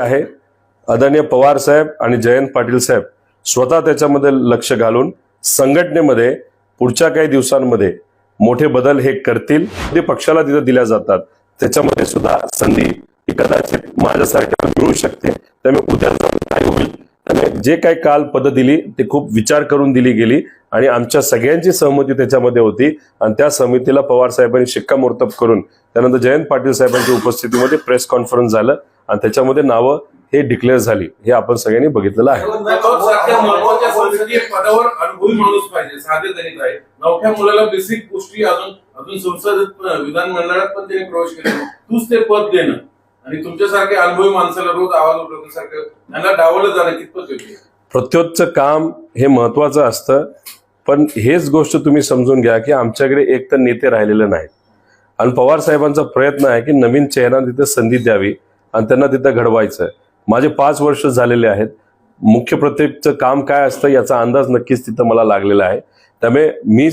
आहे. आदरणीय पवार साहेब आणि जयंत पाटील साहेब स्वतः त्याच्यामध्ये लक्ष घालून संघटनेमध्ये पुढच्या काही दिवसांमध्ये मोठे बदल हे करतील ते पक्षाला तिथं दिल्या जातात. त्याच्यामध्ये सुद्धा संधी ही कदाचित माझ्यासारख्या मिळू शकते. त्यामुळे उद्या जाऊन काय होईल? त्यामुळे जे काही काल पद दिली ते खूप विचार करून दिली गेली आणि आमच्या सगळ्यांची सहमती त्याच्यामध्ये होती आणि त्या समितीला पवार साहेबांनी शिक्कामोर्तब करून त्यानंतर जयंत पाटील साहेबांच्या उपस्थितीमध्ये प्रेस कॉन्फरन्स झालं. आणि त्याच्यामध्ये नावं हे डिक्लेअर झाली. हे आपण सगळ्यांनी बघितलेलं आहे. त्याच्यावर सारख्या महत्त्वाच्या संसदीय पदावर अनुभवी माणूस पाहिजे साधे गणित आहे. नवख्या मुलाला बेसिक गोष्टी अजून अजून संसदेत अं, विधानमंडळात पण त्यांनी प्रवेश केला तूच ते पद देणं. आणि अनुभवी माणसाला रोज आवाज उठवण्यासारखं त्यांना डावलं जाणं कितपत योग्य आहे? प्रत्योतचं काम हे महत्वाचं असतं पण हेच गोष्ट तुम्ही समजून घ्या की आमच्याकडे एक तर नेते राहिलेले नाहीत. आणि पवार साहेबांचा प्रयत्न आहे की नवीन चेहरा तिथे संधी द्यावी. आणि त्यांना तिथं घडवायचं आहे माझे पाच वर्ष झालेले आहेत. मुख्य प्रत्येकचं काम काय असतं याचा अंदाज नक्कीच तिथं मला लागलेला आहे. त्यामुळे मी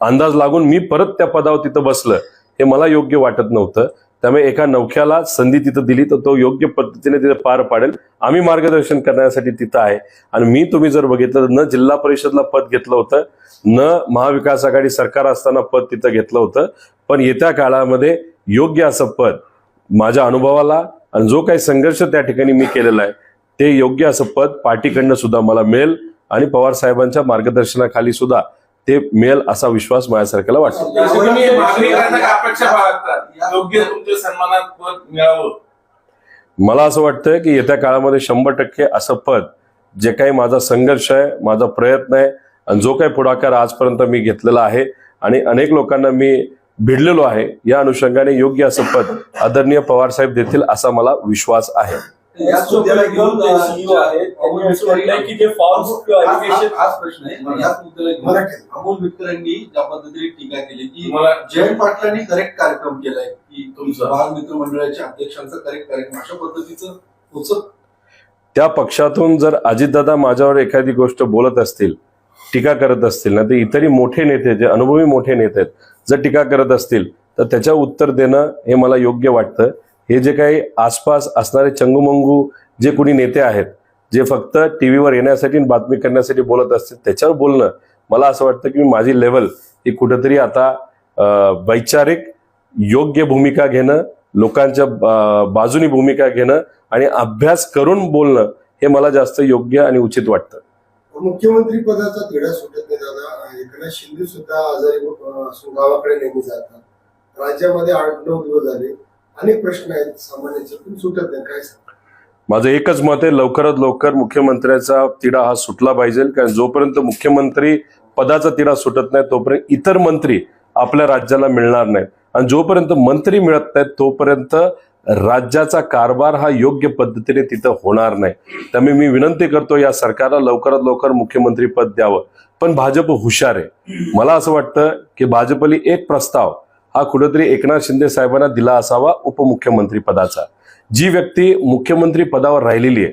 अंदाज लागून मी परत त्या पदावर तिथं बसलं हे मला योग्य वाटत नव्हतं. त्यामुळे एका नौख्याला संधी तिथं दिली तर तो योग्य पद्धतीने तिथे पार पाडेल. आम्ही मार्गदर्शन करण्यासाठी तिथं आहे. आणि मी तुम्ही जर बघितलं तर न जिल्हा परिषदला पद घेतलं होतं न महाविकास आघाडी सरकार असताना पद तिथं घेतलं होतं. पण येत्या काळामध्ये योग्य असं पद माझ्या अनुभवाला आणि जो काही संघर्ष त्या ठिकाणी मी केलेला आहे ते योग्य असं पद पार्टीकडनं सुद्धा मला मिळेल आणि पवार साहेबांच्या मार्गदर्शनाखाली सुद्धा ते मिळेल असा विश्वास माझ्यासारख्याला वाटतो. मला असं वाटतं की येत्या काळामध्ये शंभर टक्के असं पद जे काही माझा संघर्ष आहे माझा प्रयत्न आहे आणि जो काही पुढाकार आजपर्यंत मी घेतलेला आहे आणि अनेक लोकांना मी भिडलेलो आहे. या अनुषंगाने योग्य असं पद आदरणीय पवार साहेब देतील असा मला विश्वास आहे. अमोल ज्या पद्धतीने टीका केली की जयंत पाटलांनी करेक्ट कार्यक्रम केलाय. की तुमचा. बाल मित्र मंडळाच्या अध्यक्षांचा करेक्ट कार्यक्रम. अशा पद्धतीचं त्या पक्षातून जर अजितदादा माझ्यावर एखादी गोष्ट बोलत असतील टीका करत असतील ना ते इतरही मोठे नेते जे अनुभवी मोठे नेते आहेत जर टीका करत असतील तर त्याच्या उत्तर देणं हे मला योग्य वाटतं. हे जे काही आसपास असणारे चंगुमंगू जे कोणी नेते आहेत जे फक्त टी व्हीवर येण्यासाठी बातमी करण्यासाठी बोलत असतील त्याच्यावर बोलणं मला असं वाटतं की माझी लेवल ही कुठेतरी आता वैचारिक योग्य भूमिका घेणं लोकांच्या बाजूनी भूमिका घेणं आणि अभ्यास करून बोलणं हे मला जास्त योग्य आणि उचित वाटतं. मुख्यमंत्री पदाचा तिढा सुटत नाही दादा. एकनाथ शिंदे सुद्धा आजारी असून गावाकडे नेहमी जातात. राज्यामध्ये आठ नऊ दिवस झाले. अनेक प्रश्न आहेत. सामान्यांचे पण सुटत नाही. काय माझं एकच मत आहे लवकरात लवकर मुख्यमंत्र्याचा तिढा हा सुटला पाहिजे. कारण जोपर्यंत मुख्यमंत्री पदाचा तिढा सुटत नाही तोपर्यंत इतर मंत्री आपल्या राज्याला मिळणार नाहीत. आणि जोपर्यंत मंत्री मिळत नाहीत तोपर्यंत राज्याचा कारभार हा योग्य पद्धतीने तिथं होणार नाही. त्यामुळे मी विनंती करतो या सरकारला लवकरात लवकर मुख्यमंत्री पद द्यावं. पण भाजप हुशार आहे. मला असं वाटतं की भाजपली एक प्रस्ताव हा कुठेतरी एकनाथ शिंदे साहेबांना दिला असावा उपमुख्यमंत्री पदाचा. जी व्यक्ती मुख्यमंत्री पदावर राहिलेली आहे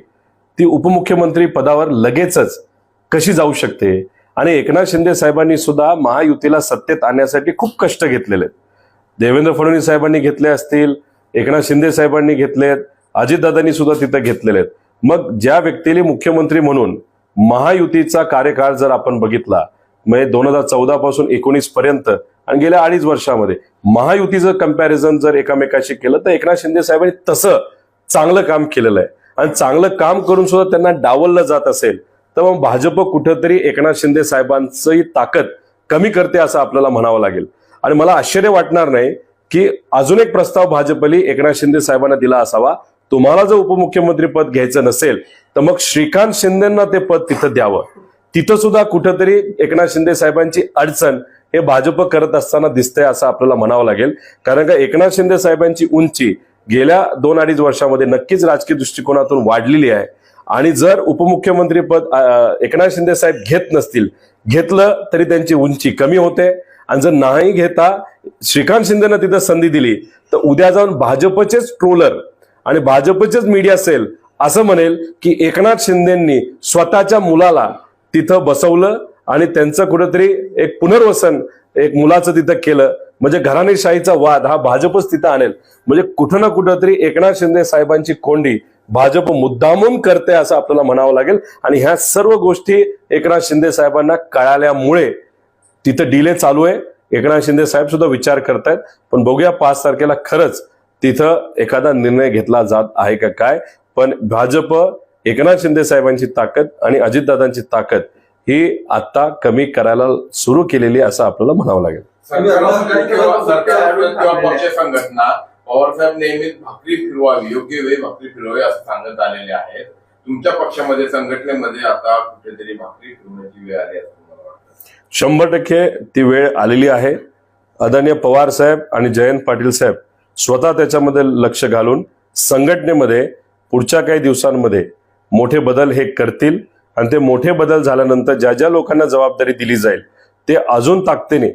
ती उपमुख्यमंत्री पदावर लगेचच कशी जाऊ शकते? आणि एकनाथ शिंदे साहेबांनी सुद्धा महायुतीला सत्तेत आणण्यासाठी खूप कष्ट घेतलेले आहेत. देवेंद्र फडणवीस साहेबांनी घेतले असतील एकनाथ शिंदे साहेबांनी घेतलेत अजितदादांनी सुद्धा तिथं घेतलेले आहेत मग ज्या व्यक्तीने मुख्यमंत्री म्हणून महायुतीचा कार्यकाळ जर आपण बघितला म्हणजे दोन हजार चौदा पासून एकोणीस पर्यंत आणि गेल्या अडीच वर्षामध्ये महायुतीचं कंपॅरिझन जर एकामेकाशी केलं तर एकनाथ शिंदे साहेबांनी तसं चांगलं काम केलेलं आहे. आणि चांगलं काम करून सुद्धा त्यांना डावललं जात असेल तर मग भाजप कुठंतरी एकनाथ शिंदे साहेबांचंही ताकद कमी करते असं आपल्याला म्हणावं लागेल. आणि मला आश्चर्य वाटणार नाही की अजून एक प्रस्ताव भाजपली एकनाथ शिंदे साहेबांना दिला असावा. तुम्हाला जर उपमुख्यमंत्री पद घ्यायचं नसेल तर मग श्रीकांत शिंदेना ते पद तिथं द्यावं. तिथं सुद्धा कुठंतरी एकनाथ शिंदे साहेबांची अडचण हे भाजप करत असताना दिसतंय असं आपल्याला म्हणावं लागेल. कारण का एकनाथ शिंदे साहेबांची उंची गेल्या दोन अडीच वर्षामध्ये नक्कीच राजकीय दृष्टिकोनातून वाढलेली आहे. आणि जर उपमुख्यमंत्री पद एकनाथ शिंदे साहेब घेत नसतील घेतलं तरी त्यांची उंची कमी होते. आणि जर नाही घेता श्रीकांत शिंदेनं तिथं संधी दिली तर उद्या जाऊन भाजपचेच ट्रोलर आणि भाजपचेच मीडिया सेल असं म्हणेल की एकनाथ शिंदेंनी स्वतःच्या मुलाला तिथं बसवलं आणि त्यांचं कुठंतरी एक पुनर्वसन एक मुलाचं तिथं केलं. म्हणजे घराणेशाहीचा वाद हा भाजपच तिथं आणेल. म्हणजे कुठं ना कुठं तरी एकनाथ शिंदे साहेबांची कोंडी भाजप मुद्दामून करते असं आपल्याला म्हणावं लागेल. आणि ह्या सर्व गोष्टी एकनाथ शिंदे साहेबांना कळाल्यामुळे तिथं डिले चालू आहे. एकनाथ शिंदे साहेब सुद्धा विचार करतायत पण बघूया पाच तारखेला खरंच तिथं एखादा निर्णय घेतला जात आहे का काय. पण भाजप एकनाथ शिंदे साहेबांची ताकद आणि अजितदादांची ताकद ही आता कमी करायला सुरू केलेली असं आपल्याला म्हणावं लागेल. संघटना पवारसाहेब नेहमीच भाकरी फिरवावी योग्य वेळी भाकरी फिरवावी असं सांगत आलेले आहेत. तुमच्या पक्षामध्ये संघटनेमध्ये आता कुठेतरी भाकरी फिरवण्याची वेळ आली असते शंभर टक्के ती वेळ आलेली आहे. आदरणीय पवार साहेब आणि जयंत पाटील साहेब स्वतः त्याच्यामध्ये लक्ष घालून संघटनेमध्ये पुढच्या काही दिवसांमध्ये मोठे बदल हे करतील आणि ते मोठे बदल झाल्यानंतर ज्या ज्या लोकांना जबाबदारी दिली जाईल ते अजून ताकदीने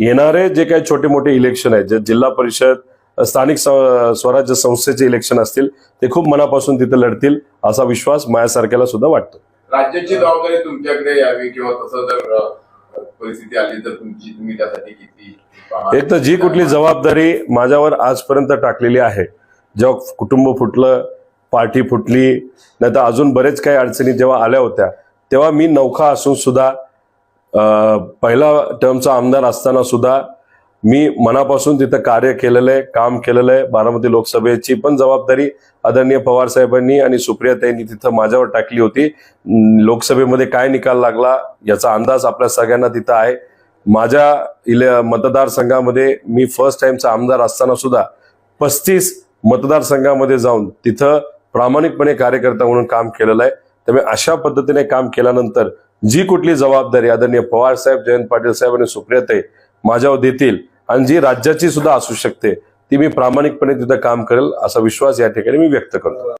येणारे जे काही छोटे मोठे इलेक्शन आहेत जे जिल्हा परिषद स्थानिक स्वराज्य संस्थेचे इलेक्शन असतील ते खूप मनापासून तिथे लढतील असा विश्वास माझ्यासारख्याला सुद्धा वाटतो. राज्याची जबाबदारी तुमच्याकडे यावी किंवा तसं जर परिस्थिती आली तर तुमची तुम्ही त्यासाठी किती एक तर जी कुठली जबाबदारी माझ्यावर आजपर्यंत टाकलेली आहे. जेव्हा कुटुंब फुटलं पार्टी फुटली नाही तर अजून बरेच काही अडचणी जेव्हा आल्या होत्या तेव्हा मी नौखा असून सुद्धा पहिला टर्मचा आमदार असताना सुद्धा मी मनापासून तिथं कार्य केलेलं आहे काम केलेलं आहे बारामती लोकसभेची पण जबाबदारी आदरणीय पवार साहेबांनी आणि सुप्रियाताईंनी तिथं माझ्यावर टाकली होती. लोकसभेमध्ये काय निकाल लागला याचा अंदाज आपल्या सगळ्यांना तिथं आहे. माझ्या इले मतदारसंघामध्ये मी फर्स्ट टाइमचा आमदार असताना सुद्धा पस्तीस मतदारसंघामध्ये जाऊन तिथं प्रामाणिकपणे कार्यकर्ता म्हणून काम केलेलं आहे. त्यामुळे अशा पद्धतीने काम केल्यानंतर जी कुठली जबाबदारी आदरणीय पवार साहेब जयंत पाटील साहेब आणि सुप्रियाताई माझ्यावर देतील आणि जी राज्याची सुद्धा असू शकते ती मी प्रामाणिकपणे तिथं काम करेल असा विश्वास या ठिकाणी मी व्यक्त करतो.